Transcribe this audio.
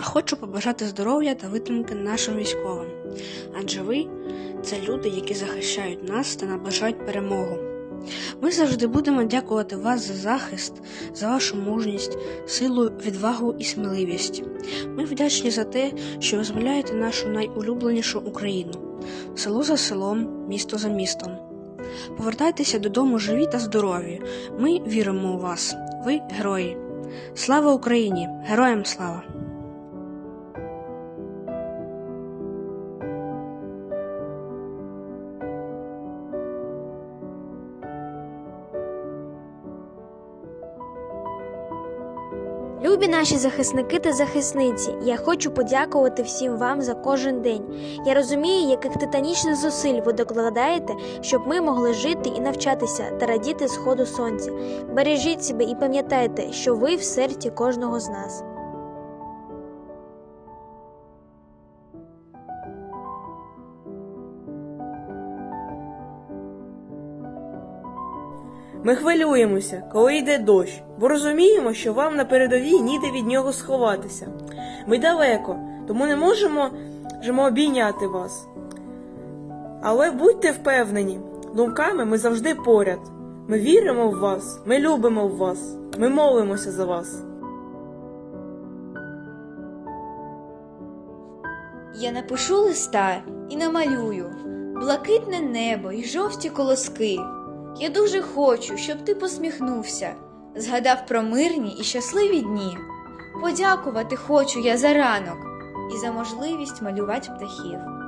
а хочу побажати здоров'я та витримки нашим військовим. Адже ви це люди, які захищають нас та наближають перемогу. Ми завжди будемо дякувати вас за захист, за вашу мужність, силу, відвагу і сміливість. Ми вдячні за те, що визволяєте нашу найулюбленішу Україну, село за селом, місто за містом. Повертайтеся додому живі та здорові. Ми віримо у вас. Ви герої. Слава Україні! Героям слава! Любі наші захисники та захисниці, я хочу подякувати всім вам за кожен день. Я розумію, яких титанічних зусиль ви докладаєте, щоб ми могли жити і навчатися та радіти сходу сонця. Бережіть себе і пам'ятайте, що ви в серці кожного з нас. Ми хвилюємося, коли йде дощ, бо розуміємо, що вам на передовій ніде від нього сховатися. Ми далеко, тому не можемо обійняти вас. Але будьте впевнені, думками ми завжди поряд. Ми віримо в вас, ми любимо в вас, ми молимося за вас. Я напишу листа і намалюю блакитне небо і жовті колоски. Я дуже хочу, щоб ти посміхнувся, згадав про мирні і щасливі дні. Подякувати хочу я за ранок і за можливість малювати птахів.